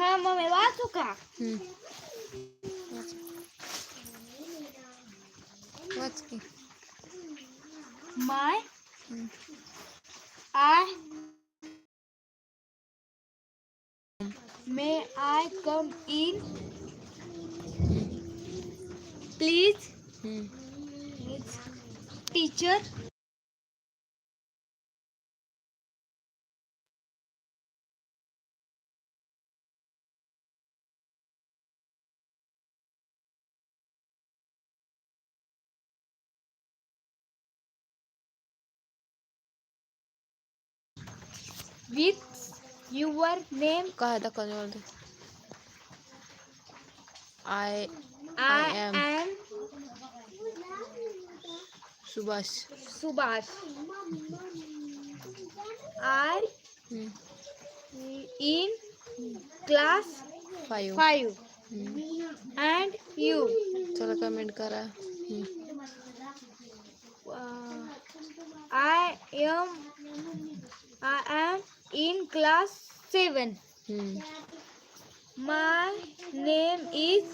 हा मम्मी वाचू का. वाच. My. I may I come in please. Teacher with your name दाखवणे मला ते I I, am. am Subhash Subhash. I हम्म. in class फाईव्ह 5 हम्म. and you चला कमेंट करा हम्म. I am I am in class 7 hmm. my name is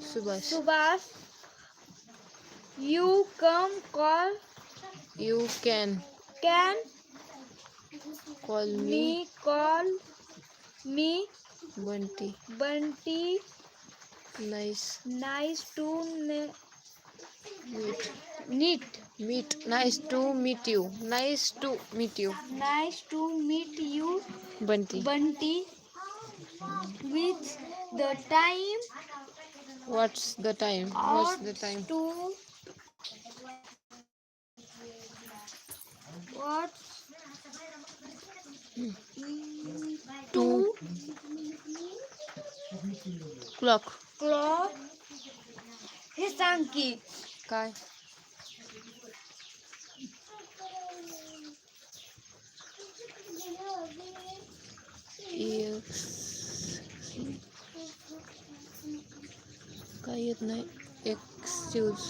Subhash. Subhash. You come call you can can call me, me call me Bunty. Bunty. Nice. Nice to meet. meet meet meet nice to meet you nice to meet you nice to meet you Bunty Bunty with the time what's the time what's the time to what two clock clock हे सांग की काय काय येत नाही excuse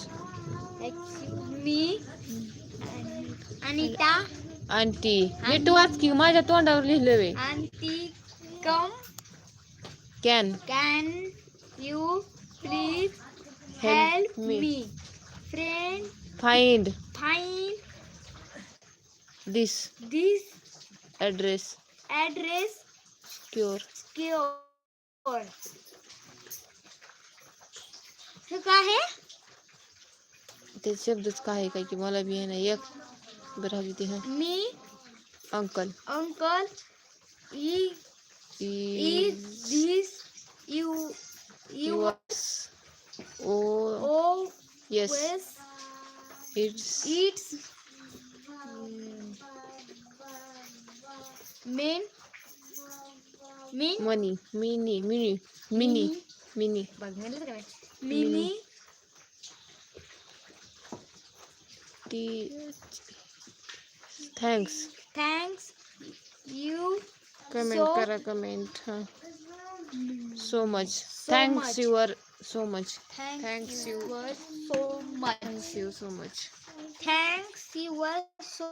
Anita aunty मी तू आज की माझ्या तोंडावर लिहिलं aunty come can can you please help me friend find find this this address address cure secure हे काय आहे ते शब्दच काय आहे काय की मला बी आहे ना एक बरं हवी ते मी? Uncle. Uncle? is this you you oh oh yes. It's mean Mini Mini. Mini. Mini. Mini. Mini. Mini. Thanks thanks you comment करा कमेंट हां so much thanks your so much thanks your so much thanks you so much thanks your so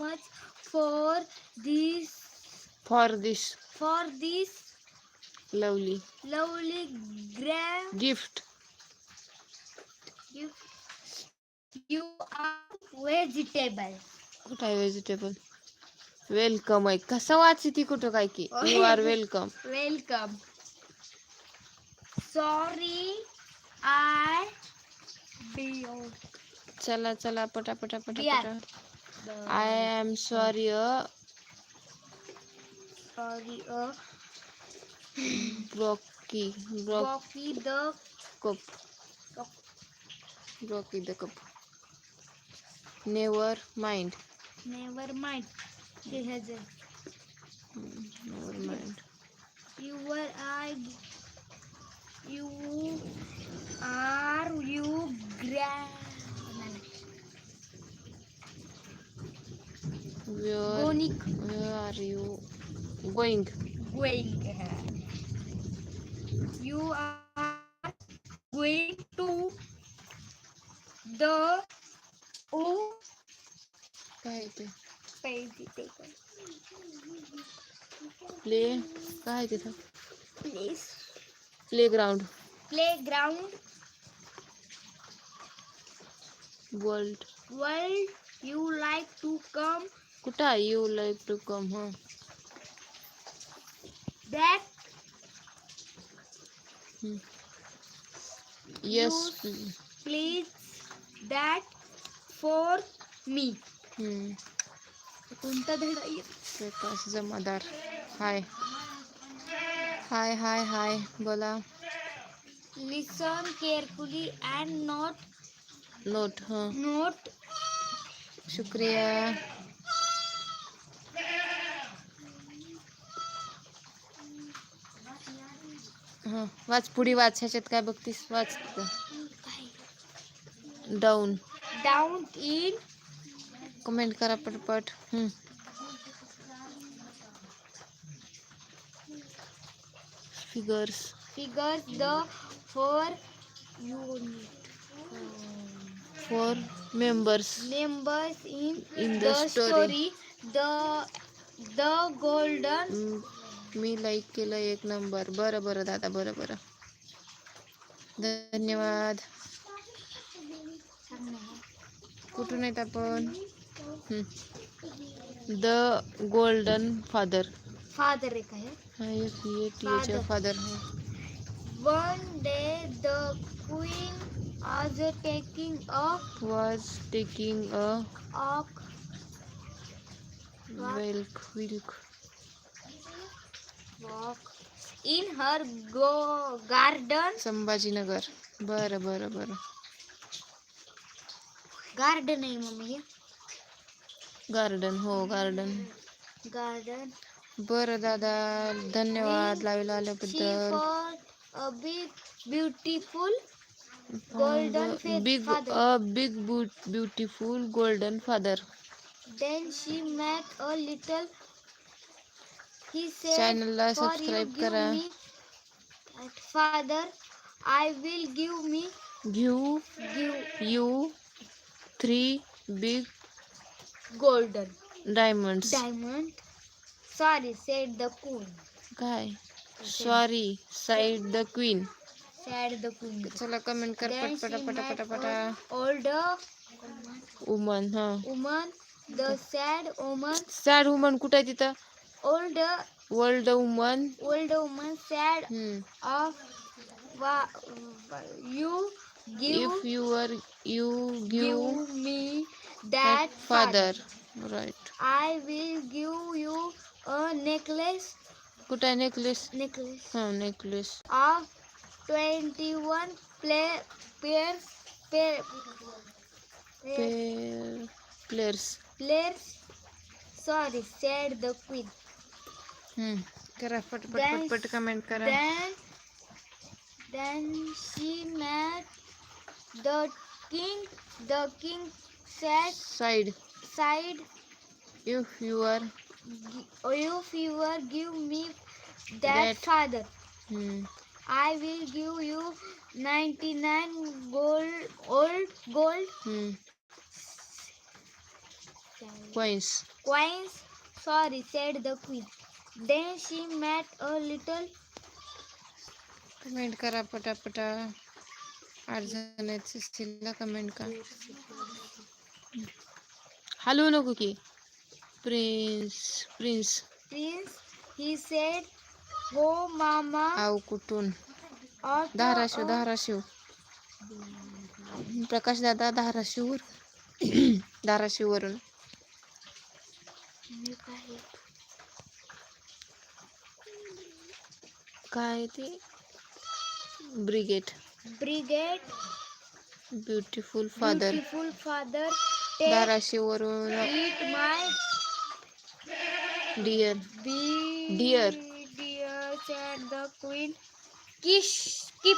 much for this for this for this for this lovely lovely grand gift you you are vegetable कुठं आहे vegetable welcome आहे कसं वाची ती कुठं काय की you are welcome welcome sorry i be चला चला पटापटा Dear. पटापटा I am sorry sorry, uh, Brocky. Rocky the cup. Brocky the cup. Never mind. Never mind. She has hmm, Never mind. You were I. You are you grand. Where, where are you? You going going you are going to the oh काय ते page taken play काय आहे तिथं please play ground playground world world you like to come कुठं आहे you like to come हा that yes please that for me कोणता धडा येत जमादार हाय हाय हाय हाय बोला listen carefully and not note हां not शुक्रिया वाच पुढे वाच ह्याच्यात काय बघतीस? वाच. डाऊन डाऊन इन कमेंट करा पटपट. हम्म. Figures figures the four unit four members members in in the story the the golden me like केलं एक नंबर. बरं बरं दादा बरं बरं. धन्यवाद. कुठून आहेत आपण? The golden father. father एक आहे. हा एक ये TH father. one day the queen was taking a was taking a walk. वेल्क Wilk walk in her go garden Sambhaji Nagar बर बर बर. गार्डन है मम्मी. गार्डन हो गार्डन गार्डन बर दादा. धन्यवाद. लावायला आल्याबद्दल. Big beautiful golden big big beautiful golden father then she met a little चॅनलला सबस्क्राईब करा. Father I will give me give give you three big golden diamond diamond sorry set the कून काय sorry side the queen side the queen चला comment कर पट पट पट old woman हा. Woman the sad woman sad woman कुठे आहे तिथं? older woman. older woman said hmm. of you give if you were you give, give me that, father. right. I will give you a necklace. Put a necklace. Necklace. Oh, necklace. Of 21 play, pairs pair, players players sorry said the queen करा पटपट Then- पटपट comment करा then then she met the king the king said side side if your "Gi- if you were give me that, That- father I will give you 99 gold old gold coins coins sorry said the queen Then she met a little comment करा पटापटा. आठ जण आहेत सिस्टीला comment करा. हलवू नको की. Prince prince prince he said oh mama. आव कुठून? धाराशिव धाराशिव प्रकाश दादा धाराशिववर धाराशिववरून काय ते? ब्रिगेट brigade beautiful father. Beautiful father. Dharashiv वरून my dear B dear dear chat the queen Kish keep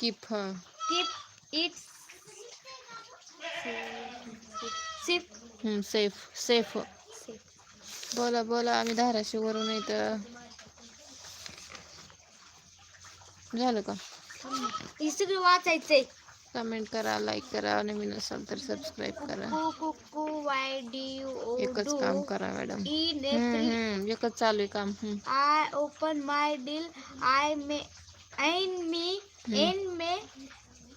keep हा keep it safe safe safe बोला बोला आम्ही धाराशिव वरून येतं झालं का हे सगळं वाचायचंय कमेंट करा लाईक करा नवीन असाल तर सबस्क्राईब करा Cuckoo, cuckoo, why do you एकच do? काम करा मॅडम In हम्म, April, हम्म, एकच चालू आहे काम हम्म. I open my deal. I may, in me, in May,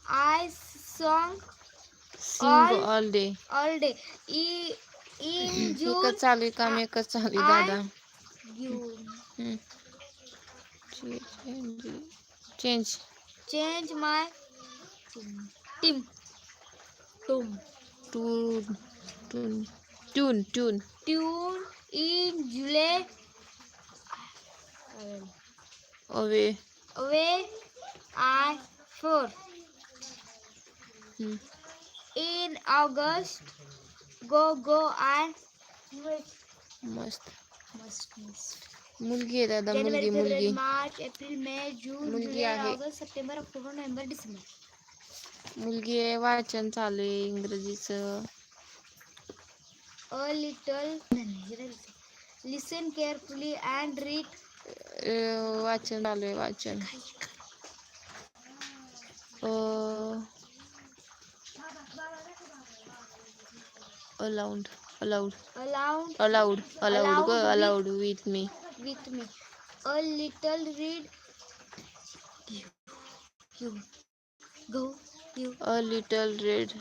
I song sing All- all day all day. E- in June, एकच चालू आहे काम एकच चालू आहे I- दादा June. हम्म. Change. Change my team. Tune. Tune. Tune. Tune. Tune. Tune in July. Away. Away. I four. Hmm. In August, go go and must must must. मुलगी आहे दादा मुलगी मुलगी. मार्च एप्रिल मे जून मुलगी आहे. September October November December. मुलगी आहे वाचन चालू आहे इंग्रजीच. A little listen carefully and read. वाचन चालू आहे वाचन. Aloud aloud aloud aloud aloud with me with me. A little read. You. You. Go. You. a little red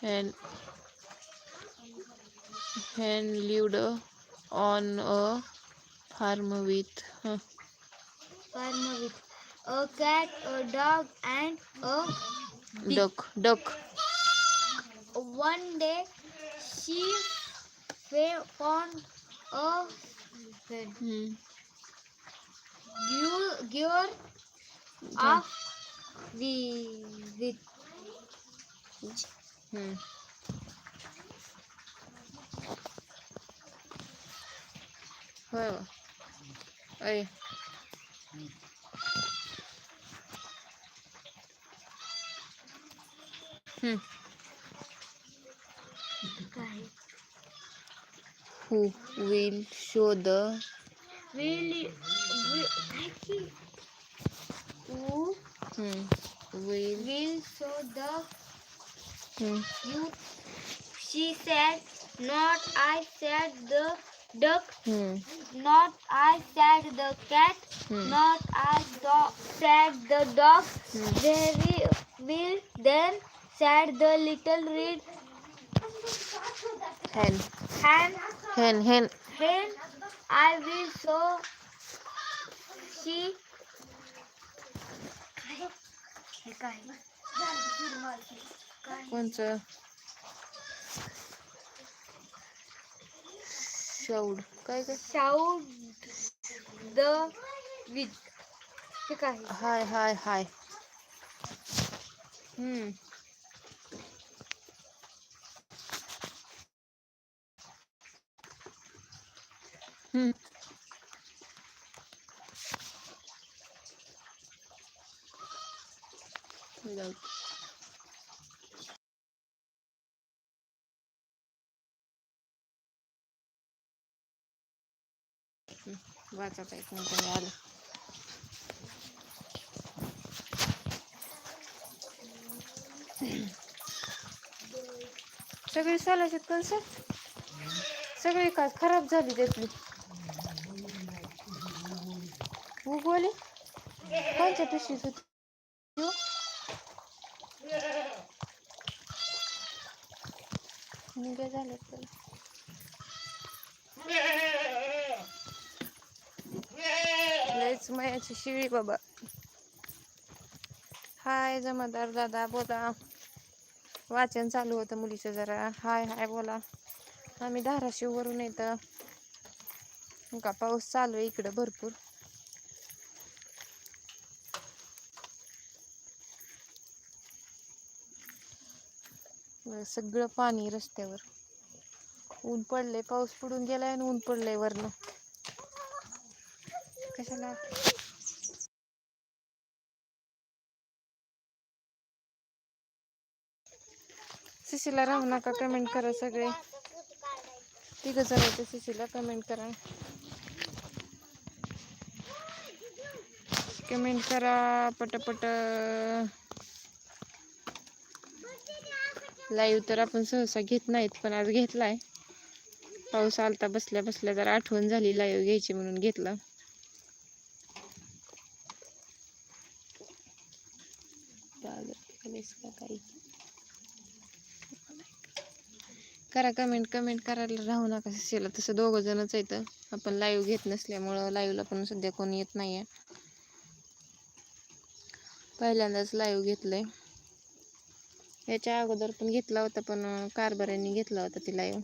hen hen lived on a farm with huh, Farm with a cat, a dog, and a bee. duck duck One day she found a Gear, of the the. Hmm. I. Hmm. Who will show the will who hmm. will will show the hmm. you she said not I said the duck Hmm. not I said the cat Hmm. not I do- said the dog Hmm. very will then said the little reed hen and hen hen when I will show she हे काय कोणचं? शौड काय काय shout the with हे काय? हाय hi हाय. हम्म Without. हम्म, वाचा आता एक मिनिट मी आले. सगळी सोलाशेत कणस सगळी का खराब झाली त्यातली? उगवली? कोणत्या पिशवीत होती? निघे झाले तर लयच मायाची शिळी बाबा. हाय जमादार दादा बोला. वाचन चालू होतं मुलीचं जरा. हाय हाय बोला. आम्ही धाराशिववरून येतं. का पाऊस चालू आहे इकडं भरपूर. सगळं पाणी रस्त्यावर. ऊन पडलंय पाऊस पडून गेलाय आणि ऊन पडलंय वरनं. कशाला? सिसीला राहू नका कमेंट करा सगळे. तिघ जणांचे सिसीला कमेंट करा. कमेंट करा पटपट. लाईव्ह तर आपण सहसा घेत नाहीत पण आज घेतलाय. पाऊस आलता बसल्या बसल्या जरा आठवण झाली लाईव्ह घ्यायची म्हणून घेतला. करा कमेंट कमेंट करायला राहू नका शिला तसं दोघं जणच येतं आपण लाईव्ह घेत नसल्यामुळं लाईव्हला पण सध्या कोणी येत नाहीये. पहिल्यांदाच लाईव्ह घेतलंय. याच्या अगोदर पण घेतला होता पण कारभाऱ्यांनी घेतला होता ती लाईव्ह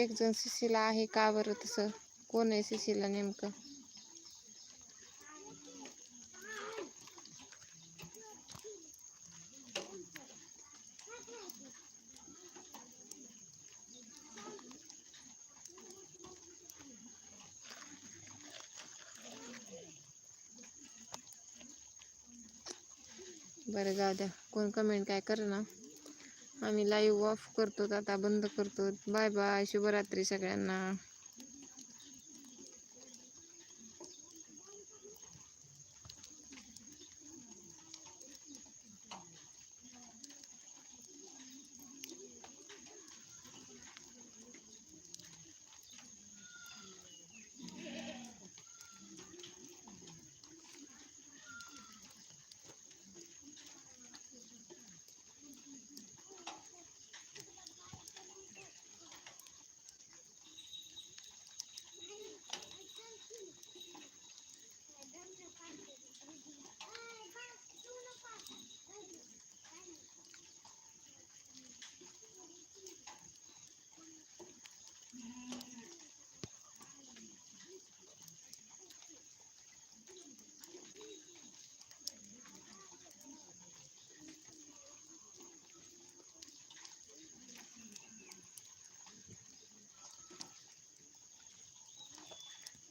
एक जण सिसीला आहे का बरं तसं? कोण आहे सिसीला नेमकं? बरं जाऊ द्या. कोण कमेंट काय कर ना आम्ही लाईव्ह ऑफ करतो आता बंद करतो. बाय बाय शुभरात्री सगळ्यांना.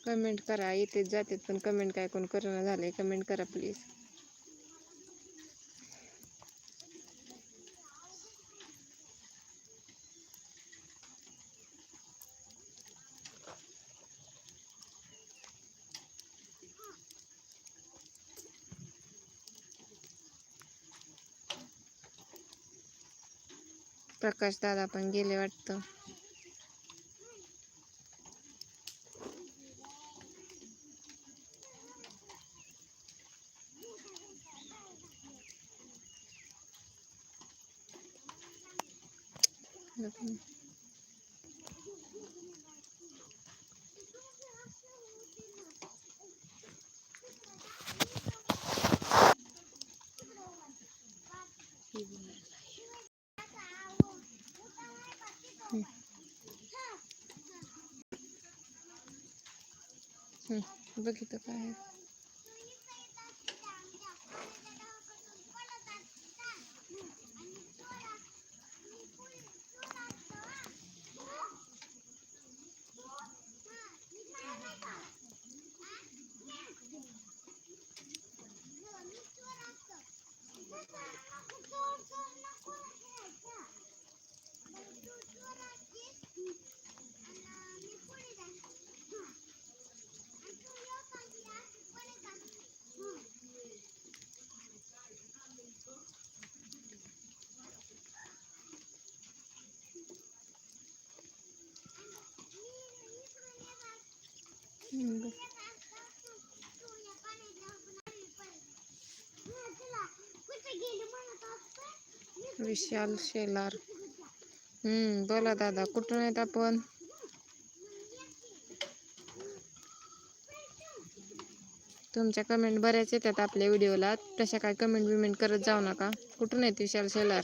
कमेंट करा. येतेच जातेत पण कमेंट काय कोण करणं झालंय कमेंट करा प्लीज. प्रकाश दादा पण गेले वाटतं. हम्म, बघितलं काय आहे. हम्म, बघ. विशाल शेलार. हम्म बोला दादा कुठून येत आपण? तुमच्या कमेंट बऱ्याच येतात आपल्या व्हिडिओला तशा काय कमेंट बिमेंट करत जाऊ नका. कुठून येत विशाल शेलार?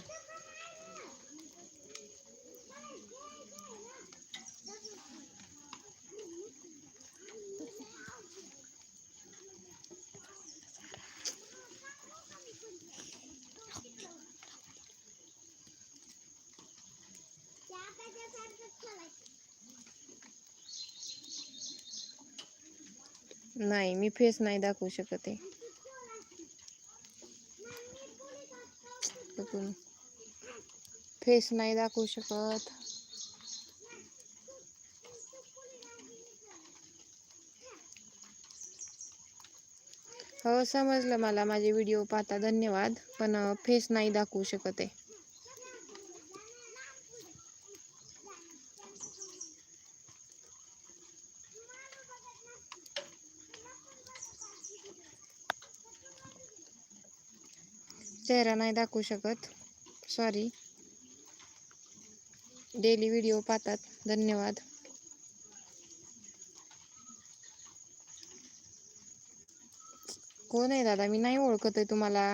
नाही मी फेस नाही दाखवू शकत आहे. फेस नाही दाखवू शकत. हो समजलं मला माझे व्हिडिओ पाहता. धन्यवाद. पण फेस नाही दाखवू शकत आहे. चेहरा नाही दाखवू शकत. सॉरी डेली व्हिडिओ पाहतात. धन्यवाद. कोण आहे दादा? मी नाही ओळखत आहे तुम्हाला.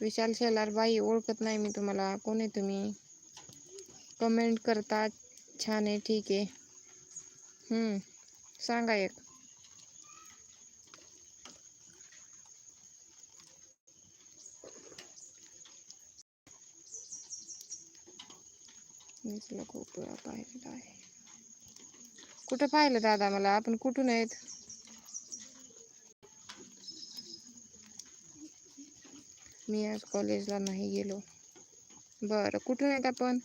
विशाल शेलार बाई ओळखत नाही मी तुम्हाला. कोण आहे तुम्ही? कमेंट करता छान आहे. ठीक आहे. सांगा एक. मी तुला खूप वेळा पाहिलेलं आहे कुठं पाहिलं दादा मला? आपण कुठून आहेत? मी आज कॉलेजला नाही गेलो. बरं कुठून आहेत आपण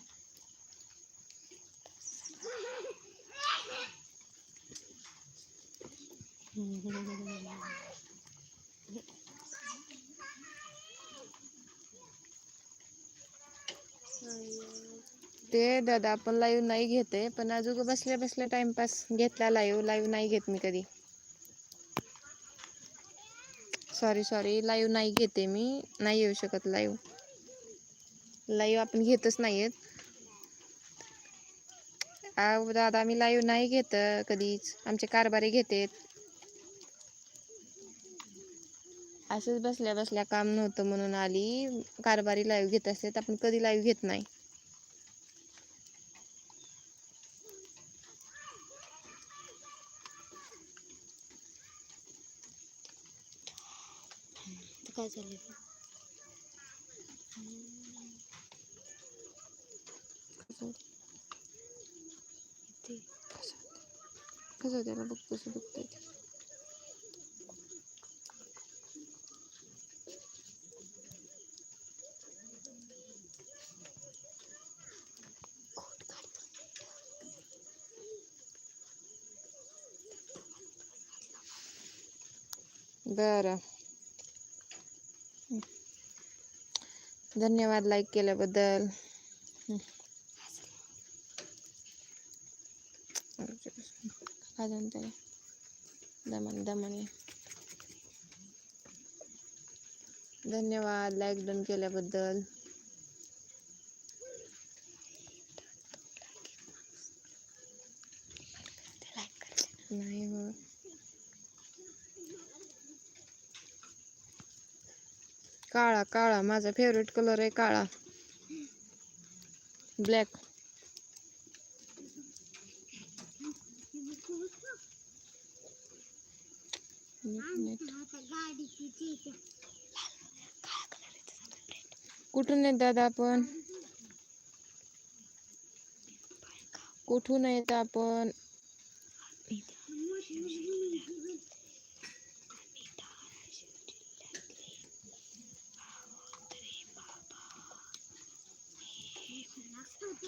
ते दादा आपण लाईव्ह नाही घेते पण अजून बसल्या बसल्या टाइमपास घेतला लाईव्ह लाईव्ह नाही घेत मी कधी. सॉरी सॉरी लाईव्ह नाही घेते मी. नाही येऊ शकत लाईव्ह लाईव्ह आपण घेतच नाहीयेत अहो दादा मी लाईव्ह नाही घेत कधीच. आमचे कारभारी घेतेत. असंच बसल्या बसल्या काम नव्हतं म्हणून आली. कारभारी लाईव्ह घेत असते आपण कधी लाईव्ह घेत नाही. काय झालं कसं त्याला बघ कसं बघतोय ते. बरं हं. धन्यवाद लाईक केल्याबद्दल अजून काय दमन दमन धन्यवाद लाईक डन केल्याबद्दल नाही हो काळा काळा. माझा फेवरेट कलर आहे काळा. ब्लॅक कुठून येत दादा आपण? कुठून येत आपण?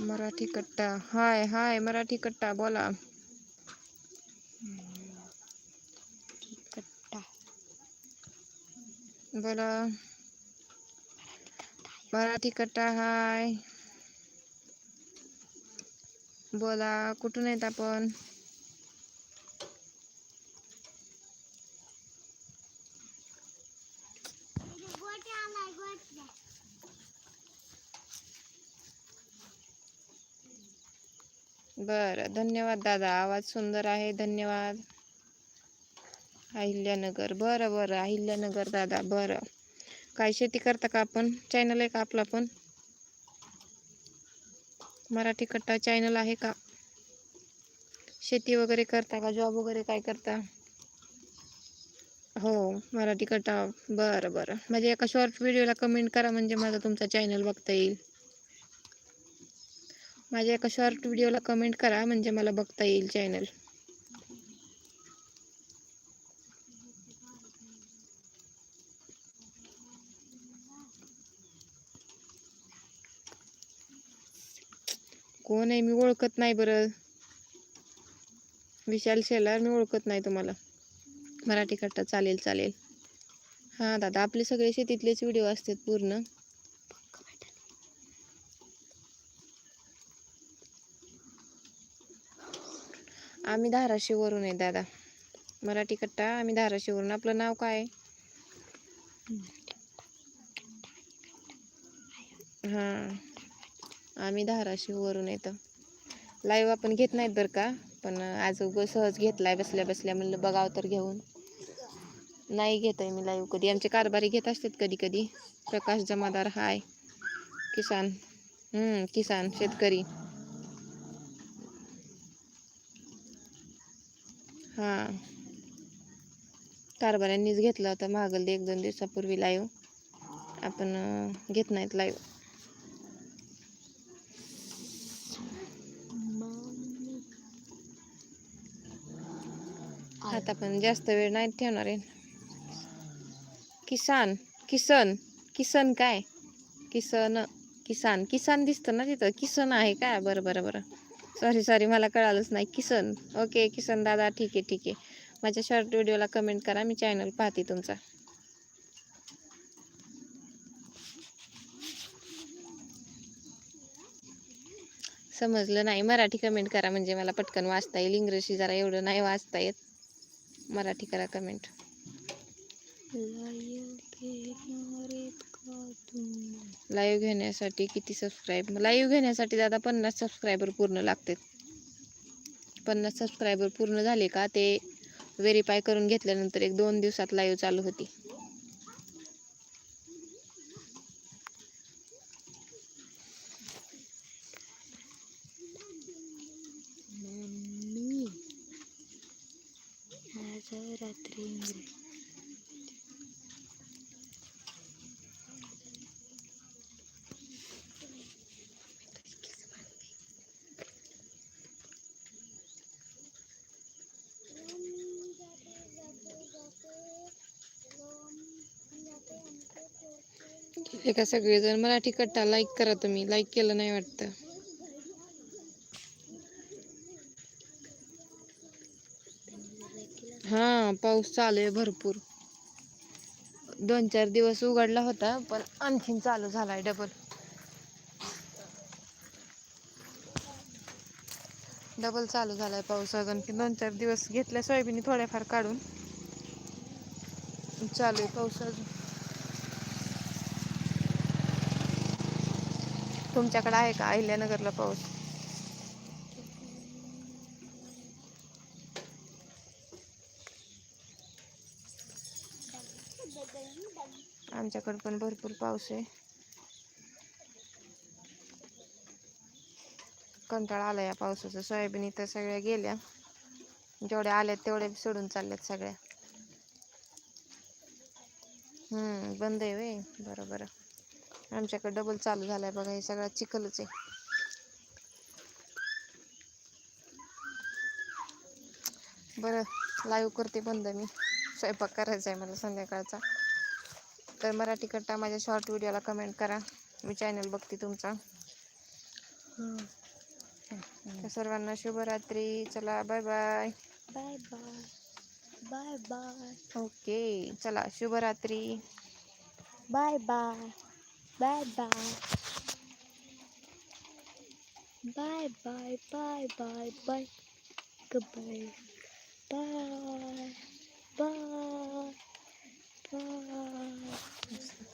मराठी कट्टा. हाय हाय मराठी कट्टा बोला. कट्टा. बोला. मराठी कट्टा हाय. बोला कुठून येत आपण बरं धन्यवाद. दादा. आवाज सुंदर आहे. धन्यवाद. अहिल्यानगर. बरं बरं. अहिल्यानगर दादा बरं. काय शेती करता का आपण? चॅनल आहे का आपला पण? मराठी कट्टा चॅनल आहे का? शेती वगैरे करता का? जॉब वगैरे काय करता? हो मराठी कट्टा. बरं बरं. म्हणजे एका शॉर्ट व्हिडिओला कमेंट करा म्हणजे माझा तुमचा चॅनल बघता येईल. माझ्या एका शॉर्ट व्हिडिओला कमेंट करा म्हणजे मला बघता येईल चॅनल कोण आहे? मी ओळखत नाही बरं. विशाल शेलार मी ओळखत नाही तुम्हाला. मराठी कट्टा चालेल चालेल. हां दादा आपले सगळे शेतीतलेच व्हिडिओ असतात पूर्ण. आम्ही धाराशिववरून आहे दादा. मराठी कट्टा आम्ही धाराशिववरून. आपलं नाव काय आहे? हां. आम्ही धाराशिववरून येतं लाईव्ह आपण घेत नाहीत बरं का? पण आज उगं सहज घेतलाय बसल्या बसल्या म्हणलं बघावं तर घेऊन. नाही घेत आहे मी लाईव्ह कधी. आमचे कारभारी घेत असतात कधी कधी. प्रकाश जमादार हाय. किसान. किसान शेतकरी. हां. कारभाऱ्यांनीच घेतला होता मागल एक दोन दिवसापूर्वी लाईव्ह आपण घेत नाहीत लाईव्ह आता पण जास्त वेळ नाही ठेवणार आहे. किसान किसन किसन काय? किसन किसान किसान दिसतं ना तिथं? किसन आहे काय बरं बरं बरं. सॉरी सॉरी मला कळालंच नाही. किसन. ओके किसन दादा ठीक आहे ठीक आहे. माझ्या शॉर्ट व्हिडिओला कमेंट करा मी चॅनल पाहते तुमचा. समजलं नाही. मराठी कमेंट करा म्हणजे मला पटकन वाचता येईल. इंग्रजी जरा एवढं नाही वाचता येत. मराठी करा कमेंट लाईव्ह घेण्यासाठी किती सबस्क्राईब लाईव्ह घेण्यासाठी दादा पन्नास सबस्क्रायबर पूर्ण लागतात. पन्नास सबस्क्रायबर पूर्ण झाले का? ते व्हेरीफाय करून घेतल्यानंतर एक दोन दिवसात लाईव्ह चालू होती मम्मी माझं रात्री इंग्रजी एका सगळेजण मराठी कट्टा लाईक करा तुम्ही. लाईक केलं नाही वाटतं. हा पाऊस चालू आहे भरपूर. दोन चार दिवस उघडला होता पण आणखीन चालू झालाय डबल डबल चालू झालाय पाऊस अजून. की दोन चार दिवस घेतल्या सोयाबीन थोड्याफार काढून. चालू आहे पाऊस अजून. तुमच्याकडे आहे का? अहिल्यानगरला पाऊस? आमच्याकडे पण भरपूर पाऊस आहे. कंटाळा आला या पावसाचा. सोयाबीन इथं सगळ्या गेल्या. जेवढ्या आल्यात तेवढ्या सोडून चालल्यात सगळ्या. हम्म बंद आहे वे बरं बरं. आमच्याकडे डबल चालू झालाय बघा हे सगळं चिखलच आहे. बरं लाईव्ह करते बंद मी. स्वयंपाक करायचा आहे मला संध्याकाळचा. तर मराठी कट्टा माझ्या शॉर्ट व्हिडिओला कमेंट करा. मी चॅनल बघते तुमचा. तर सर्वांना शुभरात्री. चला bye bye bye bye bye bye okay चला शुभरात्री. Bye bye Bye bye. Bye bye bye bye bye. Goodbye. Bye. Bye. Bye.